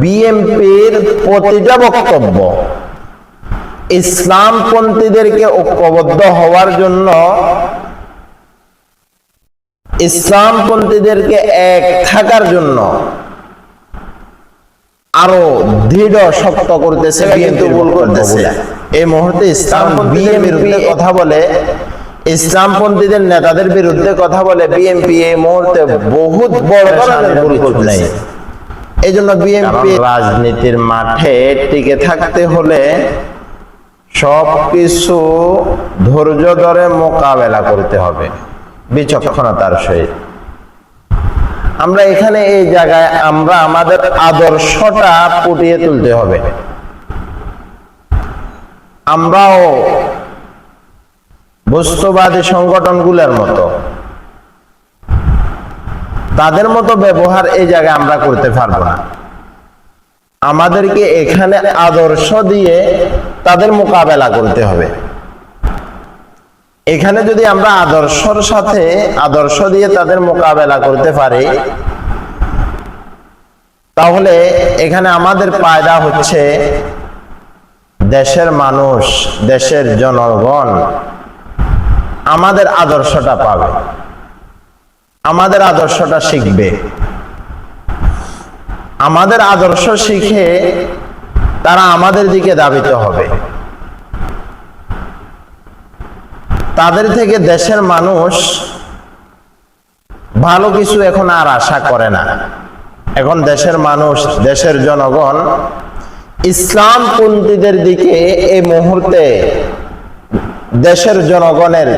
বিএনপির প্রতিটা বক্তব্য ইসলামপন্থীদেরকে ঐক্যবদ্ধ হওয়ার জন্য ইসলামপন্থীদেরকে এক থাকার জন্য আরও দৃঢ় শক্ত করতেছে বিএনপি ভুল করতেছে। এই মুহূর্তে ইসলাম বিএনপির কথা বলে ইসলামপন্থীদের নেতাদের বিরুদ্ধে কথা বলে বিএনপি এই মুহূর্তে বহুত বড় ধরনের ভুল করতেছে। এই জন্য বিএনপি রাজনীতির মাঠে টিকে থাকতে হলে সবকিছু ধৈর্য ধরে মোকাবেলা করতে হবে বিচক্ষণতার সহিত। আমরা এখানে এই জায়গায় আমরা আমাদের আদর্শটা ফুটিয়ে তুলতে হবে। আমরাও বস্তুবাদী সংগঠনগুলোর মতো তাদের মতো ব্যবহার এই জায়গায় আমরা করতে পারব না। আমাদেরকে এখানে আদর্শ দিয়ে তাদের মোকাবেলা করতে হবে। এখানে যদি আমরা আদর্শর সাথে আদর্শ দিয়ে তাদের মোকাবেলা করতে পারি, তাহলে এখানে আমাদের পায়দা হচ্ছে দেশের মানুষ, দেশের জনগণ। আমাদের আদর্শটা পাবে। আমাদের আদর্শটা শিখবে। আমাদের আদর্শ শিখে তারা আমাদের দিকে দাবিত হবে। তাদের থেকে দেশের মানুষ ভালো কিছু এখন আর আশা করে না। এখন দেশের মানুষ, দেশের জনগণ ইসলামপন্থীদের দিকে এই মুহূর্তে দেশের জনগণের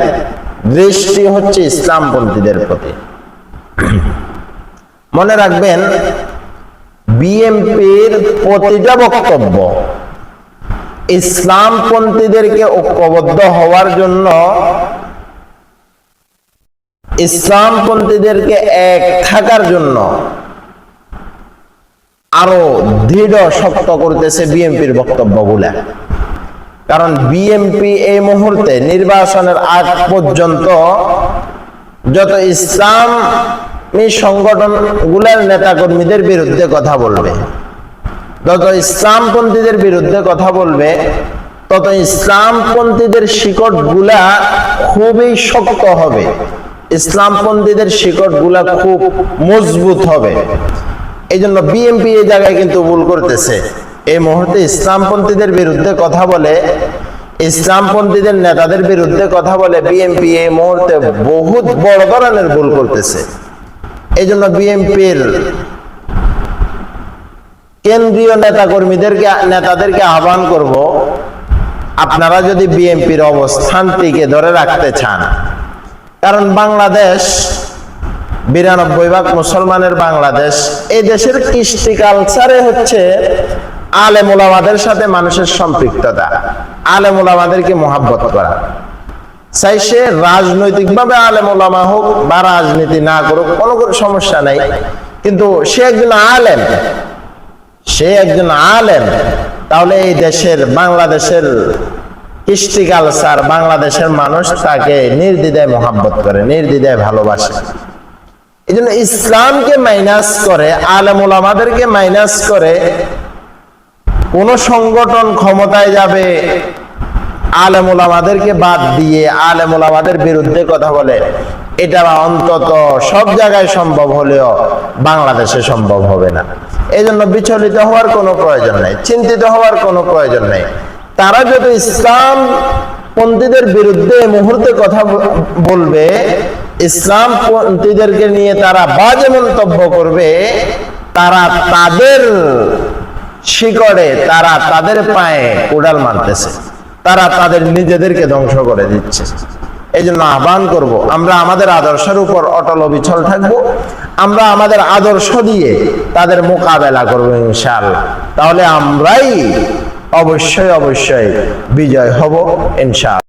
দৃষ্টি হচ্ছে ইসলামপন্থীদের প্রতি। মনে রাখবেন বিএনপির প্রতিটা বক্তব্য ইসলামপন্থীদেরকে ঐক্যবদ্ধ হওয়ার জন্য ইসলামপন্থীদেরকে এক থাকার জন্য আরও দৃঢ় শক্ত করতেছে বিএনপির বক্তব্যগুলা। কারণ বিএমপি এই মুহূর্তে নির্বাচনের আগ পর্যন্ত যত ইসলাম সংগঠনগুলার নেতা কর্মীদের বিরুদ্ধে কথা বলবে। যত ইসলামপন্থীদের বিরুদ্ধে কথা বলবে, তত ইসলামপন্থীদের শিকড়গুলা খুবই শক্ত হবে। ইসলামপন্থীদের শিকড়গুলা খুব মজবুত হবে। এই জন্য বিএনপি এই জায়গায় কিন্তু ভুল করতেছে। এই মুহূর্তে ইসলামপন্থীদের বিরুদ্ধে কথা বলে, ইসলামপন্থীদের নেতাদের বিরুদ্ধে কথা বলে বিএমপি এই মুহূর্তে বহুত বড় ধরনের ভুল করতেছে। এই জন্য বিএনপির কেন্দ্রীয় নেতা কর্মীদেরকে নেতাদেরকে আহ্বান করব, আপনারা যদি বিএনপির অবস্থানটিকে ধরে রাখতে চান। কারণ বাংলাদেশ বিরানব্বই ভাগ মুসলমানের বাংলাদেশ এই দেশের কৃষ্টি কালচারে হচ্ছে আলেম ওলামাদের সাথে মানুষের সম্পৃক্ততা আলেম ওলামাদেরকে মোহাব্বত করা। চাই সে রাজনৈতিকভাবে আলেম ওলামা হোক বা রাজনীতি না করুক, কোনো কোনো সমস্যা নাই। কিন্তু সে একজন আলেম, সে একজন আলেম, তাহলে এই দেশের, বাংলাদেশের কৃষ্টি কালচার, বাংলাদেশের মানুষ তাকে নির্দ্বিধায় মোহাব্বত করে, নির্দ্বিধায় ভালোবাসে। এই জন্য ইসলামকে মাইনাস করে, আলেম ওলামাদেরকে মাইনাস করে, কোন সংগঠন ক্ষমতায় যাবে আলেম ওলামাদেরকে বাদ দিয়ে আলেম ওলামাদের বিরুদ্ধে কথা বলে। এটা অন্তত সব জায়গায় সম্ভব হলেও বাংলাদেশে সম্ভব হবে না। এই জন্য বিচলিত হওয়ার কোনো প্রয়োজন নেই, চিন্তিত হওয়ার কোনো প্রয়োজন নেই। তারা যদি ইসলাম পন্থীদের বিরুদ্ধে মুহূর্তে কথা বলবে, ইসলাম পন্থীদেরকে নিয়ে তারা বাজে মন্তব্য করবে, তারা তাদের শিকড়ে, তারা তাদের পায়ে কোডাল মারতেছে। তারা তাদের নিজেদেরকে ধ্বংস করে দিচ্ছে। এই জন্য আহ্বান করব, আমরা আমাদের আদর্শের উপর অটল অবিচল থাকব, আমরা আমাদের আদর্শ দিয়ে তাদের মোকাবেলা করব ইনশাআল্লাহ। তাহলে আমরাই অবশ্যই অবশ্যই বিজয় হব ইনশাআল্লাহ।